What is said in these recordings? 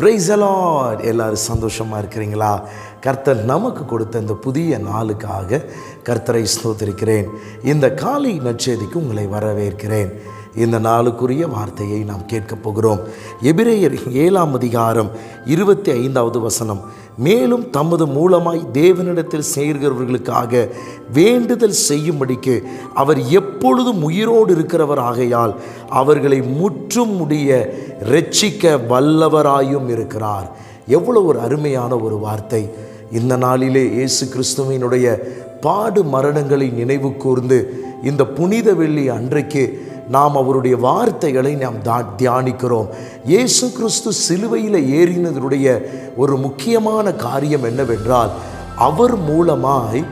Price allot எல்லோரும் சந்தோஷமாக இருக்கிறீங்களா? கர்த்தர் நமக்கு கொடுத்த இந்த புதிய நாளுக்காக கர்த்தரை ஸ்தோத்திருக்கிறேன். இந்த காலை நச்சேதிக்கு உங்களை வரவேற்கிறேன். இந்த நாளுக்குரிய வார்த்தையை நாம் கேட்கப் போகிறோம். எபிரேயர் ஏழாம் அதிகாரம் இருபத்தி ஐந்தாவது வசனம். மேலும் தமது மூலமாய் தேவனிடத்தில் சேர்கிறவர்களுக்காக வேண்டுதல் செய்யும்படிக்கு அவர் எப்பொழுதும் உயிரோடு இருக்கிறவர் ஆகையால் அவர்களை முற்றும் முடிய ரட்சிக்க வல்லவராயும் இருக்கிறார். எவ்வளோ ஒரு அருமையான ஒரு வார்த்தை. இந்த நாளிலே இயேசு கிறிஸ்துவினுடைய பாடு மரணங்களை நினைவு கூர்ந்து இந்த புனித வெள்ளி அன்றைக்கு நாம் அவருடைய வார்த்தைகளை நாம் தா தியானிக்கிறோம். இயேசு கிறிஸ்து சிலுவையில் ஏறினதனுடைய ஒரு முக்கியமான காரியம் என்னவென்றால் அவர் மூலமாய்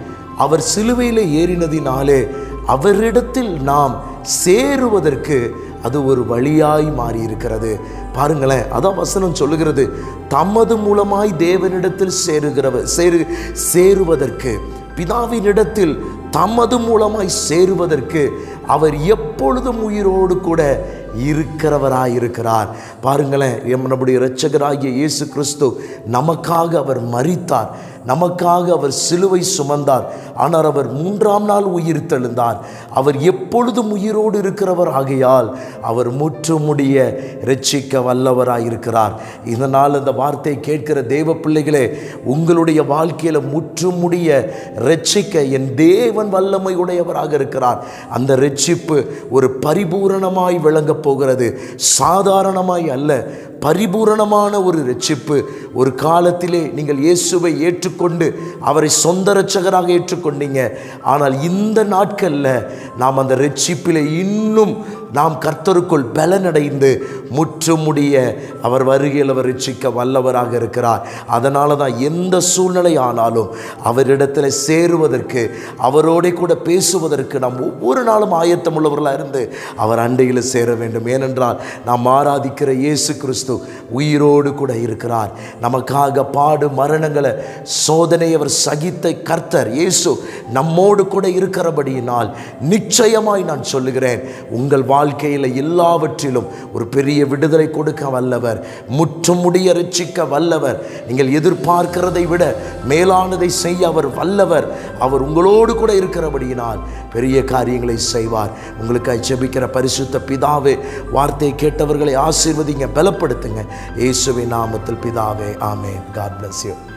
அவர் சிலுவையில் ஏறினதினாலே அவரிடத்தில் நாம் சேருவதற்கு அது ஒரு வழியாய் மாறி இருக்கிறது பாருங்களேன் அதான் வசனம் சொல்லுகிறது. தமது மூலமாய் தேவனிடத்தில் சேருகிறவர் சேரு சேருவதற்கு பிதாவினிடத்தில் தமது மூலமாய் சேருவதற்கு அவர் எப்பொழுதும் உயிரோடு கூட இருக்கிறவராக இருக்கிறார் பாருங்களேன் எம் நம்முடைய இரட்சகராகிய இயேசு கிறிஸ்து நமக்காக அவர் மறித்தார் நமக்காக அவர் சிலுவை சுமந்தார். ஆனால் அவர் மூன்றாம் நாள் உயிர் தெழுந்தார். அவர் எப்பொழுதும் உயிரோடு இருக்கிறவர் ஆகையால் அவர் முற்றுமுடிய ரட்சிக்க வல்லவராய் இருக்கிறார் இதனால் அந்த வார்த்தை கேட்கிற தேவ பிள்ளைகளே உங்களுடைய வாழ்க்கையில் முற்றுமுடிய ரட்சிக்க என் தேவன் வல்லமை உடையவராக இருக்கிறார். அந்த ரட்சிப்பு ஒரு பரிபூரணமாய் விளங்க போகிறது. சாதாரணமாய் அல்ல. பரிபூரணமான ஒரு ரட்சிப்பு ஒரு காலத்திலே நீங்கள் இயேசுவை ஏற்றுக்கொண்டு அவரை சொந்த ரட்சகராக ஏற்றுக்கொண்டீங்க. ஆனால் இந்த நாட்களில் நாம் அந்த ரட்சிப்பில் இன்னும் நாம் கர்த்தருக்குள் பலனடைந்து முற்றுமுடிய அவர் வருகையில் அவர் ரட்சிக்க வல்லவராக இருக்கிறார். அதனால தான் எந்த சூழ்நிலை ஆனாலும் அவரிடத்தில் சேருவதற்கு அவரோட கூட பேசுவதற்கு நாம் ஒவ்வொரு நாளும் ஆயத்தம் உள்ளவர்களாக இருந்து அவர் அண்டையில் சேர வேண்டும். ஏனென்றால் நாம் ஆராதிக்கிற இயேசு கிறிஸ்து உயிரோடு கூட இருக்கிறார். நமக்காக பாடு மரணங்களை சோதனை அவர் சகித்த கர்த்தர் இயேசு நம்மோடு கூட இருக்கிறபடியினால் நிச்சயமாய் நான் சொல்லுகிறேன் உங்கள் வாழ்க்கையில் எல்லாவற்றிலும் ஒரு பெரிய விடுதலை கொடுக்க வல்லவர் முற்றுமுடிய ரட்சிக்க வல்லவர் நீங்கள் எதிர்பார்க்கிறதை விட மேலானதை செய்ய அவர் வல்லவர் அவர் உங்களோடு கூட இருக்கிறபடியினால் பெரிய காரியங்களை செய்வார். உங்களுக்கு ஜெபிக்கிற பரிசுத்த பிதாவே வார்த்தை கேட்டவர்களை ஆசீர்வதிங்க பலப்படுத்துங்க இயேசுவின் நாமத்தில் பிதாவே ஆமே காட் பிளஸ் யூ